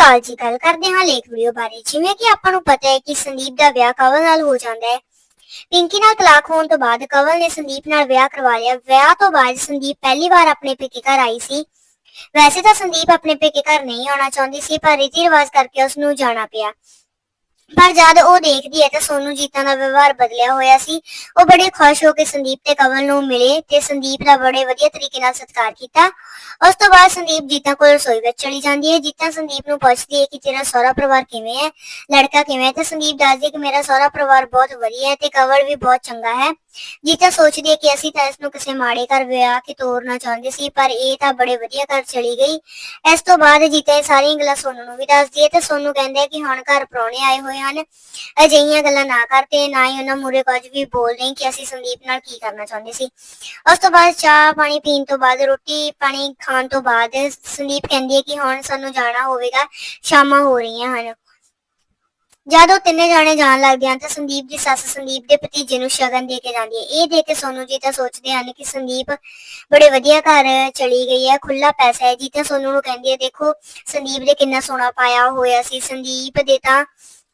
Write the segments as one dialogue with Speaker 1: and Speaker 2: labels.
Speaker 1: ਅਕਾਲ ਜੀ ਗੱਲ ਕਰਦੇ ਹਾਂ ਲੇਖ ਵੀਡੀਓ ਬਾਰੇ। ਜਿਵੇਂ ਕਿ ਆਪਾਂ ਨੂੰ ਪਤਾ ਹੈ ਕਿ ਸੰਦੀਪ ਦਾ ਵਿਆਹ ਕਵਲ ਨਾਲ ਹੋ ਜਾਂਦਾ ਹੈ। ਪਿੰਕੀ ਨਾਲ ਤਲਾਕ ਹੋਣ ਤੋਂ ਬਾਅਦ ਕਵਲ ਨੇ ਸੰਦੀਪ ਨਾਲ ਵਿਆਹ ਕਰਵਾ ਲਿਆ। ਵਿਆਹ ਤੋਂ ਬਾਅਦ ਸੰਦੀਪ ਪਹਿਲੀ ਵਾਰ ਆਪਣੇ ਪੇਕੇ ਘਰ ਆਈ ਸੀ। ਵੈਸੇ ਤਾਂ ਸੰਦੀਪ ਆਪਣੇ ਪੇਕੇ ਘਰ ਨਹੀਂ ਆਉਣਾ ਚਾਹੁੰਦੀ ਸੀ, ਪਰ ਰੀਤੀ ਰਿਵਾਜ ਕਰਕੇ ਉਸ ਨੂੰ ਜਾਣਾ ਪਿਆ। ਪਰ ਜਦ ਉਹ ਦੇਖਦੀ ਹੈ ਤਾਂ ਸੋਨੂ ਜੀਤਾਂ ਦਾ ਵਿਵਹਾਰ ਬਦਲਿਆ ਹੋਇਆ ਸੀ। ਉਹ ਬੜੇ ਖੁਸ਼ ਹੋ ਕੇ ਸੰਦੀਪ ਤੇ ਕਵਲ ਨੂੰ ਮਿਲੇ ਤੇ ਸੰਦੀਪ ਦਾ ਬੜੇ ਵਧੀਆ ਤਰੀਕੇ ਨਾਲ ਸਤਿਕਾਰ ਕੀਤਾ। ਉਸ ਤੋਂ ਬਾਅਦ ਸੰਦੀਪ ਜੀਤਾਂ ਕੋਲ ਰਸੋਈ ਵਿੱਚ ਚਲੀ ਜਾਂਦੀ ਹੈ। ਜੀਤਾਂ ਸੰਦੀਪ ਨੂੰ ਪੁੱਛਦੀ ਹੈ ਕਿ ਤੇਰਾ ਸਹੁਰਾ ਪਰਿਵਾਰ ਕਿਵੇਂ ਹੈ? ਲੜਕਾ ਕਿਵੇਂ ਹੈ? ਤੇ ਸੰਦੀਪ ਦੱਸਦੀ ਹੈ ਕਿ ਮੇਰਾ ਸਹੁਰਾ ਪਰਿਵਾਰ ਬਹੁਤ ਵਧੀਆ ਹੈ ਤੇ ਕਵਲ ਵੀ ਬਹੁਤ ਚੰਗਾ ਹੈ। ਜੀਤਾਂ ਸੋਚਦੀ ਹੈ ਕਿ ਅਸੀਂ ਤਾਂ ਇਸ ਨੂੰ ਕਿਸੇ ਮਾੜੇ ਘਰ ਵਿਆਹ ਕੇ ਤੋਰਨਾ ਚਾਹੁੰਦੇ ਸੀ, ਪਰ ਇਹ ਤਾਂ ਬੜੇ ਵਧੀਆ ਘਰ ਚਲੀ ਗਈ। ਇਸ ਤੋਂ ਬਾਅਦ ਜੀਤਾ ਇਹ ਸਾਰੀਆਂ ਗੱਲਾਂ ਸੋਨੂ ਨੂੰ ਵੀ ਦੱਸਦੀ ਹੈ ਤੇ ਸੋਨੂ ਕਹਿੰਦਾ ਹੈ ਕਿ ਹੁਣ ਘਰ ਪ੍ਰਾਹੁਣੇ ਆਏ ਹੋਏ ਹਨ। ਅਜਿਹੀਆਂ ਗੱਲਾਂ ਨਾ ਕਰਦੇ, ਨਾ ਹੀ ਉਹਨਾਂ ਮੂਰੇ ਕੁਝ ਵੀ ਬੋਲ ਨਹੀਂ ਕਿ ਅਸੀਂ ਸੰਦੀਪ ਨਾਲ ਕੀ ਕਰਨਾ ਚਾਹੁੰਦੇ ਸੀ। ਉਸ ਤੋਂ ਬਾਅਦ ਚਾਹ ਪਾਣੀ ਪੀਣ ਤੋਂ ਬਾਅਦ, ਰੋਟੀ ਪਾਣੀ ਖਾਣ ਤੋਂ ਬਾਅਦ ਸੰਦੀਪ ਕਹਿੰਦੀ ਹੈ ਕਿ ਹੁਣ ਸਾਨੂੰ ਜਾਣਾ ਹੋਵੇਗਾ, ਸ਼ਾਮਾਂ ਹੋ ਰਹੀਆਂ ਹਨ। ਜਦ ਉਹ ਤਿੰਨੇ ਜਾਣੇ ਜਾਣ ਲੱਗਦੇ ਹਨ, ਤਾਂ ਸੰਦੀਪ ਦੀ ਸੱਸ ਸੰਦੀਪ ਦੇ ਭਤੀਜੇ ਨੂੰ ਸ਼ਗਨ ਦੇ ਕੇ ਜਾਂਦੀ ਹੈ। ਇਹ ਦੇਖ ਕੇ ਸੋਨੂ ਜੀ ਤਾਂ ਸੋਚਦੇ ਹਨ ਕਿ ਸੰਦੀਪ ਬੜੇ ਵਧੀਆ ਘਰ ਚਲੀ ਗਈ ਹੈ ਖੁੱਲਾ ਪੈਸਾ ਹੈ ਜੀ। ਤਾਂ ਸੋਨੂ ਨੂੰ ਕਹਿੰਦੀ ਹੈ, ਦੇਖੋ, ਸੰਦੀਪ ਦੇ ਕਿੰਨਾ ਸੋਨਾ ਪਾਇਆ ਹੋਇਆ ਸੀ। ਸੰਦੀਪ ਦੇ ਤਾਂ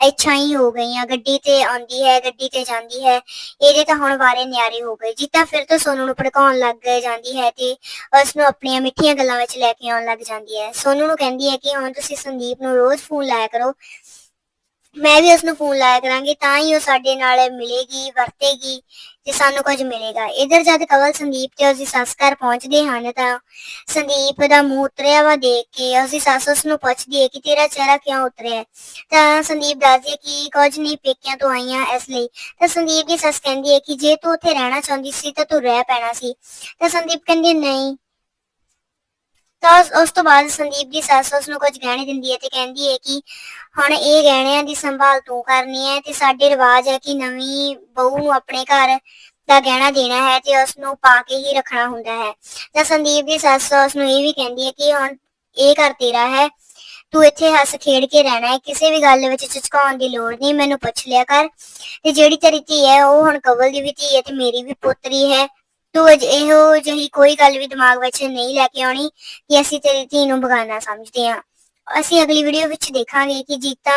Speaker 1: ਇੱਛਾ ਹੀ ਹੋ ਗਈਆਂ। ਗੱਡੀ ਤੇ ਆਉਂਦੀ ਹੈ, ਗੱਡੀ ਤੇ ਜਾਂਦੀ ਹੈ। ਇਹਦੇ ਤਾਂ ਹੁਣ ਵਾਰੇ ਨਿਆਰੇ ਹੋ ਗਏ। ਜੀਤਾ ਫਿਰ ਤੋਂ ਸੋਨੂ ਨੂੰ ਭੜਕਾਉਣ ਲੱਗ ਜਾਂਦੀ ਹੈ ਤੇ ਉਸ ਨੂੰ ਆਪਣੀਆਂ ਮਿੱਠੀਆਂ ਗੱਲਾਂ ਵਿੱਚ ਲੈ ਕੇ ਆਉਣ ਲੱਗ ਜਾਂਦੀ ਹੈ। ਸੋਨੂ ਨੂੰ ਕਹਿੰਦੀ ਹੈ ਕਿ ਹੁਣ ਤੁਸੀਂ ਸੰਦੀਪ ਨੂੰ ਰੋਜ਼ ਫੋਨ ਲਾਇਆ ਕਰੋ। ਮੈਂ ਵੀ ਉਸ ਨੂੰ ਫੋਨ ਲਾਇਆ ਕਰਾਂਗੀ, ਤਾਂ ਹੀ ਉਹ ਸਾਡੇ ਨਾਲ ਮਿਲੇਗੀ, ਵਰਤੇਗੀ, ਤੇ ਸਾਨੂੰ ਕੁਝ ਮਿਲੇਗਾ। ਇਧਰ ਜਦ ਕਵਲ ਸੰਦੀਪ ਤੇ ਉਸਦੀ ਸੱਸ ਘਰ ਪਹੁੰਚਦੇ ਹਨ, ਤਾਂ ਸੰਦੀਪ ਦਾ ਮੂੰਹ ਉਤਰਿਆ ਵਾ ਦੇਖ ਕੇ। ਉਸਦੀ ਸੱਸ ਉਸ ਨੂੰ ਪੁੱਛਦੀ ਹੈ ਕਿ ਤੇਰਾ ਚਿਹਰਾ ਕਿਉਂ ਉਤਰਿਆ? ਤਾਂ ਸੰਦੀਪ ਦੱਸਦੀ ਹੈ ਕਿ ਕੁਝ ਨਹੀਂ, ਪੇਕਿਆਂ ਤੋਂ ਆਈਆਂ ਇਸ ਲਈ। ਤਾਂ ਸੰਦੀਪ ਦੀ ਸੱਸ ਕਹਿੰਦੀ ਹੈ ਕਿ ਜੇ ਤੂੰ ਉੱਥੇ ਰਹਿਣਾ ਚਾਹੁੰਦੀ ਸੀ, ਤਾਂ ਤੂੰ ਰਹਿ ਪੈਣਾ ਸੀ। ਤਾਂ ਸੰਦੀਪ ਕਹਿੰਦੀ, ਨਹੀਂ ਤਾਂ ਉਸ- ਤੋਂ ਬਾਅਦ ਸੰਦੀਪ ਦੀ ਸੱਸ ਉਸ ਨੂੰ ਕੁਝ ਗਹਿਣੇ ਦਿੰਦੀ ਹੈ ਤੇ ਕਹਿੰਦੀ ਹੈ ਕਿ ਹੁਣ ਇਹ ਗਹਿਣਿਆਂ ਦੀ ਸੰਭਾਲ ਤੂੰ ਕਰਨੀ ਹੈ ਤੇ ਸਾਡੇ ਰਿਵਾਜ ਹੈ ਕਿ ਨਵੀਂ ਬਹੂ ਨੂੰ ਆਪਣੇ ਘਰ ਦਾ ਗਹਿਣਾ ਦੇਣਾ ਹੈ ਤੇ ਉਸ ਨੂੰ ਪਾ ਕੇ ਹੀ ਰੱਖਣਾ ਹੁੰਦਾ ਹੈ। ਤਾਂ ਸੰਦੀਪ ਦੀ ਸੱਸ ਉਸ ਨੂੰ ਇਹ ਵੀ ਕਹਿੰਦੀ ਹੈ ਕਿ ਹੁਣ ਇਹ ਘਰ ਤੇਰਾ ਹੈ, ਤੂੰ ਇੱਥੇ ਹੱਸ ਖੇਡ ਕੇ ਰਹਿਣਾ ਹੈ, ਕਿਸੇ ਵੀ ਗੱਲ ਵਿੱਚ ਝਿਜਕਾਉਣ ਦੀ ਲੋੜ ਨਹੀਂ, ਮੈਨੂੰ ਪੁੱਛ ਲਿਆ ਕਰ। ਤੇ ਜਿਹੜੀ ਤੇਰੀ ਧੀ ਹੈ, ਉਹ ਹੁਣ ਕਵਲ ਦੀ ਵੀ ਧੀ ਹੈ ਤੇ ਮੇਰੀ ਵੀ ਪੁੱਤਰੀ ਹੈ। ਤੂੰ ਅਜ, ਇਹੋ ਜਿਹੀ ਕੋਈ ਗੱਲ ਵੀ ਦਿਮਾਗ ਵਿੱਚ ਨਹੀਂ ਲੈ ਕੇ ਆਉਣੀ ਕਿ ਅਸੀਂ ਤੇਰੀ ਧੀ ਨੂੰ ਬਗਾਨਾ ਸਮਝਦੇ ਹਾਂ। ਅਸੀਂ ਅਗਲੀ ਵੀਡੀਓ ਵਿੱਚ ਦੇਖਾਂਗੇ ਕਿ ਜੀਤਾ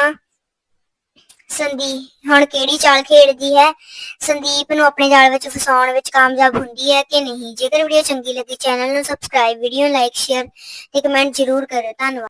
Speaker 1: ਸੰਦੀਪ ਹੁਣ ਕਿਹੜੀ ਚਾਲ ਖੇਡਦੀ ਹੈ, ਸੰਦੀਪ ਨੂੰ ਆਪਣੇ ਜਾਲ ਵਿੱਚ ਫਸਾਉਣ ਵਿੱਚ ਕਾਮਯਾਬ ਹੁੰਦੀ ਹੈ ਕਿ ਨਹੀਂ। ਜੇਕਰ ਵੀਡੀਓ ਚੰਗੀ ਲੱਗੀ ਚੈਨਲ ਨੂੰ ਸਬਸਕ੍ਰਾਈਬ ਵੀਡੀਓ ਲਾਈਕ ਸ਼ੇਅਰ ਤੇ ਕਮੈਂਟ ਜ਼ਰੂਰ ਕਰੋ ਧੰਨਵਾਦ।